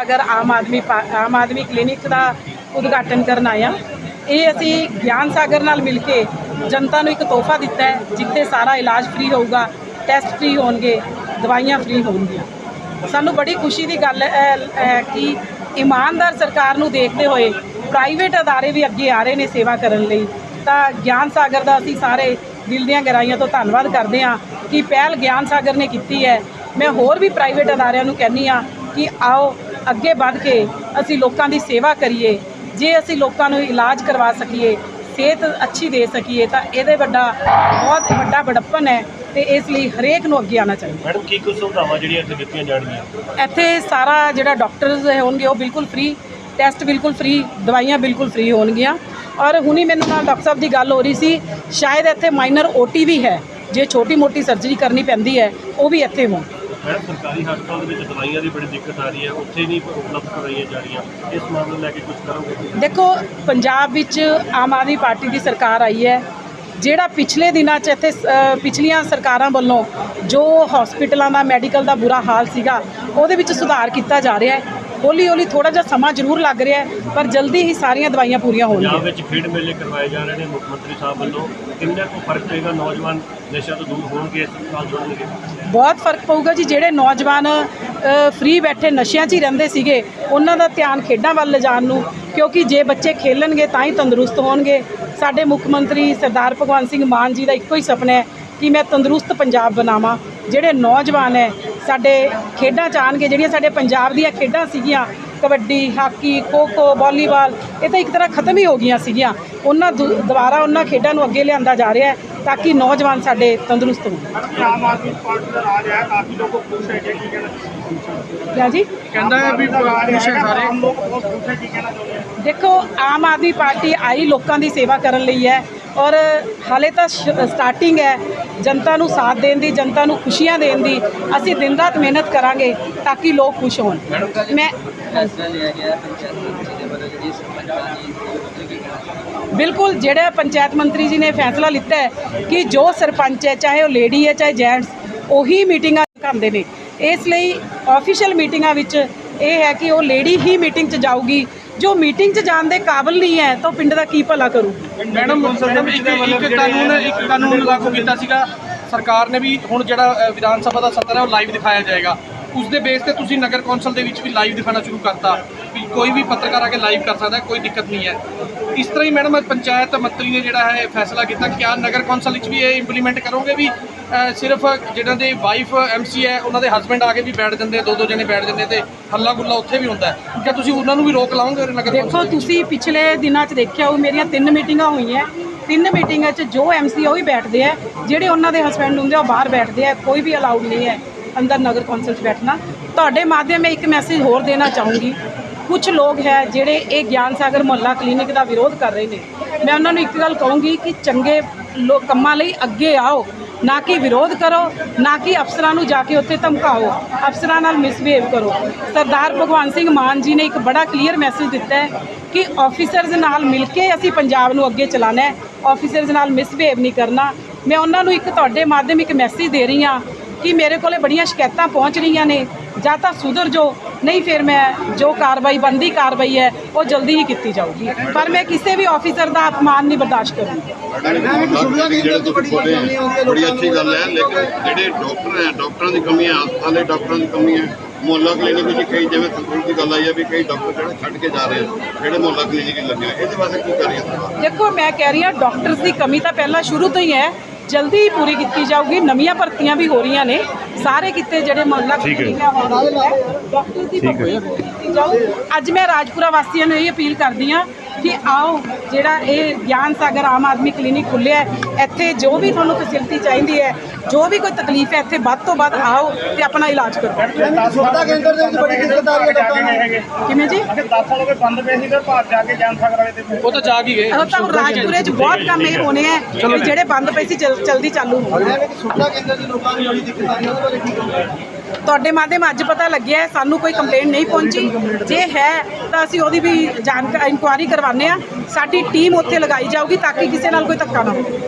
ਸਾਗਰ ਆਮ ਆਦਮੀ ਪਾ- ਆਮ ਆਦਮੀ ਕਲੀਨਿਕ ਦਾ ਉਦਘਾਟਨ ਕਰਨ ਆਇਆ, ਇਹ ਅਸੀਂ ਗਿਆਨ ਸਾਗਰ ਨਾਲ ਮਿਲ ਕੇ ਜਨਤਾ ਨੂੰ ਇੱਕ ਤੋਹਫਾ ਦਿੱਤਾ ਹੈ, ਜਿੱਥੇ ਸਾਰਾ ਇਲਾਜ ਫ੍ਰੀ ਹੋਊਗਾ ਟੈਸਟ ਫ੍ਰੀ ਹੋਣਗੇ, ਦਵਾਈਆਂ ਫ੍ਰੀ ਹੋਣਗੀਆਂ। ਸਾਨੂੰ ਬੜੀ ਖੁਸ਼ੀ ਦੀ ਗੱਲ ਹੈ ਹੈ ਕਿ ਇਮਾਨਦਾਰ ਸਰਕਾਰ ਨੂੰ ਦੇਖਦੇ ਹੋਏ ਪ੍ਰਾਈਵੇਟ ਅਦਾਰੇ ਵੀ ਅੱਗੇ ਆ ਰਹੇ ਨੇ ਸੇਵਾ ਕਰਨ ਲਈ। ਤਾਂ ਗਿਆਨ ਸਾਗਰ ਦਾ ਅਸੀਂ ਸਾਰੇ ਦਿਲ ਦੀਆਂ ਗਹਿਰਾਈਆਂ ਤੋਂ ਧੰਨਵਾਦ ਕਰਦੇ ਹਾਂ ਕਿ ਪਹਿਲ ਗਿਆਨ ਸਾਗਰ ਨੇ ਕੀਤੀ ਹੈ। ਮੈਂ ਹੋਰ ਵੀ ਪ੍ਰਾਈਵੇਟ ਅਦਾਰਿਆਂ ਨੂੰ ਕਹਿੰਦੀ ਹਾਂ ਕਿ ਆਓ ਅੱਗੇ ਵੱਧ ਕੇ ਅਸੀਂ ਲੋਕਾਂ ਦੀ ਸੇਵਾ ਕਰੀਏ ਜੇ ਅਸੀਂ ਲੋਕਾਂ ਨੂੰ ਇਲਾਜ ਕਰਵਾ ਸਕੀਏ ਸਿਹਤ ਅੱਛੀ ਦੇ ਸਕੀਏ ਤਾਂ ਇਹਦੇ ਵੱਡਾ ਬਹੁਤ ਵੱਡਾ ਬੜੱਪਨ ਹੈ ਤੇ ਇਸ ਲਈ ਹਰੇਕ ਨੂੰ ਅੱਗੇ ਆਉਣਾ ਚਾਹੀਦਾ। ਮੈਡਮ ਕੀ ਕੁਝ ਸੁਵਿਧਾਵਾਂ ਜਿਹੜੀਆਂ ਇੱਥੇ ਦਿੱਤੀਆਂ ਜਾਣਗੀਆਂ? ਇੱਥੇ ਸਾਰਾ ਜਿਹੜਾ ਡਾਕਟਰਸ ਹੋਣਗੇ ਉਹ ਬਿਲਕੁਲ ਫ੍ਰੀ ਟੈਸਟ ਬਿਲਕੁਲ ਫ੍ਰੀ ਦਵਾਈਆਂ ਬਿਲਕੁਲ ਫ੍ਰੀ ਹੋਣਗੀਆਂ। ਔਰ ਹੁਣੀ ਮੈਨੂੰ ਨਾਲ ਡਾਕਟਰ ਸਾਹਿਬ ਦੀ ਗੱਲ ਹੋ ਰਹੀ ਸੀ ਸ਼ਾਇਦ ਇੱਥੇ ਮਾਈਨਰ ਓਟੀ ਵੀ ਹੈ ਜੇ ਛੋਟੀ ਮੋਟੀ ਸਰਜਰੀ ਕਰਨੀ ਪੈਂਦੀ ਹੈ ਉਹ ਵੀ ਇੱਥੇ ਹੋਣ। ਮੈਡਮ ਸਰਕਾਰੀ ਹਸਪਤਾਲ ਦੇ ਵਿੱਚ ਦਵਾਈਆਂ ਦੀ ਬੜੀ ਦਿੱਕਤ ਆ ਰਹੀ ਹੈ, ਉੱਥੇ ਨਹੀਂ ਉਪਲਬਧ ਕਰਵਾਈਆਂ ਜਾ ਰਹੀਆਂ। ਇਸ ਮਾਮਲੇ ਲੈ ਕੇ ਕੁਝ ਕਰੋਗੇ ਦੇਖੋ, ਪੰਜਾਬ ਵਿੱਚ ਆਮ ਆਦਮੀ ਪਾਰਟੀ ਦੀ ਸਰਕਾਰ ਆਈ ਹੈ, ਜਿਹੜਾ ਪਿਛਲੇ ਦਿਨਾਂ 'ਚ ਇੱਥੇ ਪਿਛਲੀਆਂ ਸਰਕਾਰਾਂ ਵੱਲੋਂ ਜੋ ਹਸਪੀਟਲਾਂ ਦਾ, ਮੈਡੀਕਲ ਦਾ ਬੁਰਾ ਹਾਲ ਸੀਗਾ, ਉਹਦੇ ਵਿੱਚ ਸੁਧਾਰ ਕੀਤਾ ਜਾ ਰਿਹਾ ਹੈ। ਹੌਲੀ ਹੌਲੀ ਥੋੜਾ ਜਿਹਾ ਸਮਾਂ ਜ਼ਰੂਰ ਲੱਗ ਰਿਹਾ ਪਰ ਜਲਦੀ ਹੀ ਸਾਰੀਆਂ ਦਵਾਈਆਂ ਪੂਰੀਆਂ ਹੋਣਗੀਆਂ। ਪੰਜਾਬ ਵਿੱਚ ਖੇਡ ਮੇਲੇ ਕਰਵਾਏ ਜਾ ਰਹੇ ਨੇ ਮੁੱਖ ਮੰਤਰੀ ਸਾਹਿਬ ਵੱਲੋਂ। ਕਿੰਨਾ ਕੁ ਫ਼ਰਕ ਪਏਗਾ? ਨੌਜਵਾਨ ਨਸ਼ਾ ਤੋਂ ਦੂਰ ਹੋਣਗੇ ਇਸ ਨਾਲ ਜੁੜਨਗੇ? ਬਹੁਤ ਫ਼ਰਕ ਪਊਗਾ ਜੀ ਜਿਹੜੇ ਨੌਜਵਾਨ ਫ੍ਰੀ ਬੈਠੇ ਨਸ਼ਿਆਂ 'ਚ ਹੀ ਰਹਿੰਦੇ ਸੀਗੇ ਉਹਨਾਂ ਦਾ ਧਿਆਨ ਖੇਡਾਂ ਵੱਲ ਲਿਜਾਣ ਨੂੰ ਕਿਉਂਕਿ ਜੇ ਬੱਚੇ ਖੇਲਣਗੇ ਤਾਂ ਹੀ ਤੰਦਰੁਸਤ ਹੋਣਗੇ। ਸਾਡੇ ਮੁੱਖ ਮੰਤਰੀ ਸਰਦਾਰ ਭਗਵੰਤ ਸਿੰਘ ਮਾਨ ਜੀ ਦਾ ਇੱਕੋ ਹੀ ਸੁਪਨਾ ਹੈ ਕਿ ਮੈਂ ਤੰਦਰੁਸਤ ਪੰਜਾਬ ਬਣਾਵਾਂ। ਜਿਹੜੇ ਨੌਜਵਾਨ ਹੈ ਸਾਡੇ ਖੇਡਾਂ 'ਚ ਆਉਣਗੇ ਜਿਹੜੀਆਂ ਸਾਡੇ ਪੰਜਾਬ ਦੀਆਂ ਖੇਡਾਂ ਸੀਗੀਆਂ ਕਬੱਡੀ ਹਾਕੀ ਖੋ ਖੋ ਵਾਲੀਬਾਲ ਇਹ ਤਾਂ ਇੱਕ ਤਰ੍ਹਾਂ ਖਤਮ ਹੀ ਹੋ ਗਈਆਂ ਸੀਗੀਆਂ। ਉਹਨਾਂ ਦੁ- ਦੁਬਾਰਾ ਉਹਨਾਂ ਖੇਡਾਂ ਨੂੰ ਅੱਗੇ ਲਿਆਂਦਾ ਜਾ ਰਿਹਾ ਹੈ ਤਾਂ ਕਿ ਨੌਜਵਾਨ ਸਾਡੇ ਤੰਦਰੁਸਤ ਹੋਣ। ਆਮ ਆਦਮੀ ਪਾਰਟੀ ਦਾ ਰਾਜ ਹੈ ਕਾਫੀ ਲੋਕ ਖੁਸ਼ ਹੈ ਕਿ ਕੀ ਕਹਿਣਾ ਕਿਆ ਜੀ? ਕਹਿੰਦਾ ਹੈ ਵੀ ਖੁਸ਼ ਹੈ ਸਾਰੇ। ਆਮ ਲੋਕ ਬਹੁਤ ਖੁਸ਼ ਹੈ ਕੀ ਕਹਿਣਾ ਚਾਹੁੰਦੇ? ਹੋ ਦੇਖੋ ਆਮ ਆਦਮੀ ਪਾਰਟੀ ਆਈ ਲੋਕਾਂ ਦੀ ਸੇਵਾ ਕਰਨ ਲਈ ਹੈ। ਔਰ ਹਾਲੇ ਤਾਂ ਸਟਾਰਟਿੰਗ ਹੈ। ਜਨਤਾ ਨੂੰ ਸਾਥ ਦੇਣ ਦੀ, ਜਨਤਾ ਨੂੰ ਖੁਸ਼ੀਆਂ ਦੇਣ ਦੀ। ਅਸੀਂ ਦਿਨ ਰਾਤ ਮਿਹਨਤ ਕਰਾਂਗੇ ਤਾਂ ਕਿ ਲੋਕ ਖੁਸ਼ ਹੋਣ। ਮੈਂ, ਬਿਲਕੁਲ ਜਿਹੜਾ ਪੰਚਾਇਤ ਮੰਤਰੀ ਜੀ ਨੇ ਫੈਸਲਾ ਲਿੱਤਾ ਹੈ ਕਿ ਜੋ ਸਰਪੰਚ ਹੈ, ਚਾਹੇ ਉਹ ਲੇਡੀ ਹੈ, ਚਾਹੇ ਜੈਂਟਸ ਉਹੀ ਮੀਟਿੰਗਾਂ ਕਰਦੇ ਨੇ। ਇਸ ਲਈ ਆਫੀਸ਼ੀਅਲ ਮੀਟਿੰਗਾਂ ਵਿੱਚ ਇਹ ਹੈ ਕਿ ਉਹ ਲੇਡੀ ਹੀ ਮੀਟਿੰਗ 'ਚ ਜਾਊਗੀ। ਜੋ ਮੀਟਿੰਗ 'ਚ ਜਾਣ ਦੇ ਕਾਬਿਲ ਨਹੀਂ ਹੈ ਤਾਂ ਉਹ ਪਿੰਡ ਦਾ ਕੀ ਭਲਾ ਕਰੂ? ਮੈਡਮ ਮੈਡਮ ਇੱਕ ਇੱਕ ਕਾਨੂੰਨ ਇੱਕ ਕਾਨੂੰਨ ਲਾਗੂ ਕੀਤਾ ਸੀਗਾ। ਸਰਕਾਰ ਨੇ ਵੀ ਹੁਣ ਜਿਹੜਾ ਵਿਧਾਨ ਸਭਾ ਦਾ ਸੱਤਰ ਹੈ, ਉਹ ਲਾਈਵ ਦਿਖਾਇਆ ਜਾਏਗਾ। ਉਸ ਦੇ ਬੇਸ ਤੇ ਤੁਸੀਂ ਨਗਰ ਕੌਂਸਲ ਦੇ ਵਿੱਚ ਵੀ ਲਾਈਵ ਦਿਖਾਣਾ ਸ਼ੁਰੂ ਕਰਤਾ। ਵੀ ਕੋਈ ਵੀ ਪੱਤਰਕਾਰ ਆ ਕੇ ਲਾਈਵ ਕਰ ਸਕਦਾ, ਕੋਈ ਦਿੱਕਤ ਨਹੀਂ ਹੈ। ਇਸ ਤਰ੍ਹਾਂ ਹੀ ਮੈਡਮ ਪੰਚਾਇਤ ਮੰਤਰੀ ਨੇ ਜਿਹੜਾ ਹੈ ਫੈਸਲਾ ਕੀਤਾ ਕਿਆ ਨਗਰ ਕੌਂਸਲ ਵਿੱਚ ਵੀ ਇਹ ਇੰਪਲੀਮੈਂਟ ਕਰੋਗੇ ਵੀ ਸਿਰਫ ਜਿਹਨਾਂ ਦੇ ਵਾਈਫ ਐਮਸੀ ਹੈ ਉਹਨਾਂ ਦੇ ਹਸਬੰਡ ਆ ਕੇ ਵੀ ਬੈਠ ਜਾਂਦੇ ਦੋ ਦੋ ਜਣੇ ਬੈਠ ਜਾਂਦੇ ਤੇ ਹੱਲਾ ਗੁੱਲਾ ਉੱਥੇ ਵੀ ਹੁੰਦਾ ਹੈ। ਕਿ ਤੁਸੀਂ ਉਹਨਾਂ ਨੂੰ ਵੀ ਰੋਕ ਲਾਓਗੇ ਨਗਰ ਦੇਖੋ? ਤੁਸੀਂ ਪਿਛਲੇ ਦਿਨਾਂ 'ਚ ਦੇਖਿਆ ਉਹ ਮੇਰੀਆਂ ਤਿੰਨ ਮੀਟਿੰਗਾਂ ਹੋਈਆਂ। ਤਿੰਨ ਮੀਟਿੰਗਾਂ 'ਚ ਜੋ ਐਮਸੀ ਉਹ ਹੀ ਬੈਠਦੇ ਆ। ਜਿਹੜੇ ਉਹਨਾਂ ਦੇ ਹਸਬੰਡ ਹੁੰਦੇ ਆ ਉਹ ਬਾਹਰ ਬੈਠਦੇ ਆ। ਕੋਈ ਵੀ ਅਲਾਉਡ ਨਹੀਂ ਹੈ ਅੰਦਰ ਨਗਰ ਕੌਂਸਲ 'ਚ ਬੈਠਣਾ। ਤੁਹਾਡੇ ਮਾਧਿਅਮ ਮੈਂ ਇੱਕ ਮੈਸੇਜ ਹੋਰ ਦੇਣਾ ਚਾਹੂੰਗੀ। ਕੁਝ ਲੋਕ ਹੈ ਜਿਹੜੇ ਇਹ ਗਿਆਨ ਸਾਗਰ ਮੁਹੱਲਾ ਕਲੀਨਿਕ ਦਾ ਵਿਰੋਧ ਕਰ ਰਹੇ ਨੇ। ਮੈਂ ਉਹਨਾਂ ਨੂੰ ਇੱਕ ਗੱਲ ਕਹੂੰਗੀ ਕਿ ਚੰਗੇ ਲੋਕ ਕੰਮਾਂ ਲਈ ਅੱਗੇ ਆਓ। ਨਾ ਕਿ ਵਿਰੋਧ ਕਰੋ, ਨਾ ਕਿ ਅਫਸਰਾਂ ਨੂੰ ਜਾ ਕੇ ਉੱਥੇ ਧਮਕਾਓ। ਅਫਸਰਾਂ ਨਾਲ ਮਿਸਬਿਹੇਵ ਕਰੋ। ਸਰਦਾਰ ਭਗਵੰਤ ਸਿੰਘ ਮਾਨ ਜੀ ਨੇ ਇੱਕ ਬੜਾ ਕਲੀਅਰ ਮੈਸੇਜ ਦਿੱਤਾ ਹੈ ਕਿ ਆਫੀਸਰਸ ਨਾਲ ਮਿਲ ਕੇ ਅਸੀਂ ਪੰਜਾਬ ਨੂੰ ਅੱਗੇ ਚਲਾਣਾ ਹੈ। ਆਫੀਸਰਸ ਨਾਲ ਮਿਸਬਿਹੇਵ ਨਹੀਂ ਕਰਨਾ। ਮੈਂ ਉਹਨਾਂ ਨੂੰ ਇੱਕ ਤੁਹਾਡੇ ਮਾਧਿਅਮ ਇੱਕ ਮੈਸੇਜ ਦੇ ਰਹੀ ਹਾਂ ਕਿ ਮੇਰੇ ਕੋਲੇ ਬੜੀਆਂ ਸ਼ਿਕਾਇਤਾਂ ਪਹੁੰਚ ਰਹੀਆਂ ਨੇ। ਜਾਂ ਤਾਂ ਸੁਧਰ ਜੋ ਨਹੀਂ ਫਿਰ ਮੈਂ ਜੋ ਕਾਰਵਾਈ ਬੰਦੀ ਕਾਰਵਾਈ ਹੈ ਉਹ ਜਲਦੀ ਹੀ ਕੀਤੀ ਜਾਊਗੀ ਪਰ ਮੈਂ ਕਿਸੇ ਵੀ ਆਫੀਸਰ ਦਾ ਅਪਮਾਨ ਨਹੀਂ ਬਰਦਾਸ਼ਤ ਕਰੂੰਗੀ ਬੜੀ ਅੱਛੀ ਗੱਲ ਹੈ ਲੇਕਿਨ ਜਿਹੜੇ ਡਾਕਟਰ ਹੈ ਡਾਕਟਰਾਂ ਦੀ ਕਮੀ ਹੈ ਹਸਪਤਾਲ ਦੇ ਡਾਕਟਰਾਂ ਦੀ ਕਮੀ ਹੈ ਮੁਹੱਲਾ ਕਲੀਨਿਕ ਵਿੱਚ ਕਈ ਜਿਵੇਂ ਸੰਤੁਲ ਦੀ ਗੱਲ ਆਈ ਹੈ ਵੀ ਕਈ ਡਾਕਟਰ ਜਿਹੜੇ ਛੱਡ ਕੇ ਜਾ ਰਹੇ ਆ ਜਿਹੜੇ ਮੁਹੱਲਾ ਕਲੀਨਿਕ ਲੱਗੇ। ਇਹਦੇ ਵਾਸਤੇ ਕੀ ਕਰ ਰਹੀ ਹੈ ਸਰਕਾਰ ਦੇਖੋ ਮੈਂ ਕਹਿ ਰਹੀ ਹਾਂ ਡਾਕਟਰਸ ਦੀ ਕਮੀ ਤਾਂ ਪਹਿਲਾਂ ਸ਼ੁਰੂ ਤੋਂ ਹੀ ਹੈ ਜਲਦੀ ਹੀ ਪੂਰੀ ਕੀਤੀ ਜਾਊਗੀ ਨਵੀਆਂ ਭਰਤੀਆਂ ਵੀ ਹੋ ਰਹੀਆਂ ਨੇ ਸਾਰੇ ਕਿਤੇ ਜਿਹੜੇ ਮੁਹੱਲਾ ਕਲੀਨਿਕਾਂ ਵਾਲੇ ਹੈ। ਡਾਕਟਰ ਦੀ ਕੀਤੀ ਜਾਊ। ਅੱਜ ਮੈਂ ਰਾਜਪੁਰਾ ਵਾਸੀਆਂ ਨੂੰ ਇਹ ਅਪੀਲ ਕਰਦੀ ਹਾਂ ਕਿ ਆਓ ਜਿਹੜਾ ਇਹ ਗਿਆਨ ਸਾਗਰ ਆਮ ਆਦਮੀ ਕਲੀਨਿਕ ਖੁੱਲਿਆ ਹੈ ਇੱਥੇ ਜੋ ਵੀ ਤੁਹਾਨੂੰ ਫੈਸਿਲਿਟੀ ਚਾਹੀਦੀ ਹੈ ਜੋ ਵੀ ਕੋਈ ਤਕਲੀਫ ਹੈ ਇੱਥੇ ਵੱਧ ਤੋਂ ਵੱਧ ਆਓ ਤੇ ਆਪਣਾ ਇਲਾਜ ਕਰਵਾਓ ਸੁਵਿਧਾ ਕੇਂਦਰ ਦੇ ਵਿੱਚ ਬੜੀ ਦਿੱਕਤ ਆ ਰਹੀ ਹੈ ਲੋਕਾਂ ਨੂੰ। ਕਿਵੇਂ ਜੀ? ਅਗੇ 10 ਸਾਲ ਹੋ ਗਏ ਬੰਦ ਪਏ ਸੀ ਤੇ ਭਾਰ ਜਾ ਕੇ ਜਾਨ ਸਾਗਰ ਵਾਲੇ ਤੇ ਉਹ ਤਾਂ ਜਾ ਕੇ ਗਏ। ਉਹ ਤਾਂ ਹੁਣ ਰਾਜਪੁਰੇ 'ਚ ਬਹੁਤ ਕੰਮ ਇਹ ਹੋਣੇ ਆ ਵੀ ਜਿਹੜੇ ਬੰਦ ਪਏ ਸੀ ਜਲ- ਜਲਦੀ ਚਾਲੂ ਹੋਣ ਸੁਵਿਧਾ ਕੇਂਦਰ ਦੇ ਲੋਕਾਂ ਨੂੰ ਬੜੀ ਦਿੱਕਤ ਆ ਰਹੀ ਹੈ ਉਹਦੇ ਬਾਰੇ ਕੀ ਕਹੋਗੇ? ਤੁਹਾਡੇ ਮਾਧਿਅਮ ਅੱਜ ਪਤਾ ਲੱਗਿਆ ਸਾਨੂੰ ਕੋਈ ਕੰਪਲੇਂਟ ਨਹੀਂ ਪਹੁੰਚੀ। ਜੇ ਹੈ, ਤਾਂ ਅਸੀਂ ਉਹਦੀ ਵੀ ਜਾਣਕਾਰੀ ਇਨਕੁਆਇਰੀ ਕਰਵਾਉਂਦੇ ਆ ਸਾਡੀ ਟੀਮ ਉੱਥੇ ਲਗਾਈ ਜਾਊਗੀ ਤਾਂ ਕਿ ਕਿਸੇ ਨਾਲ ਕੋਈ ਧੱਕਾ ਨਾ ਹੋਵੇ।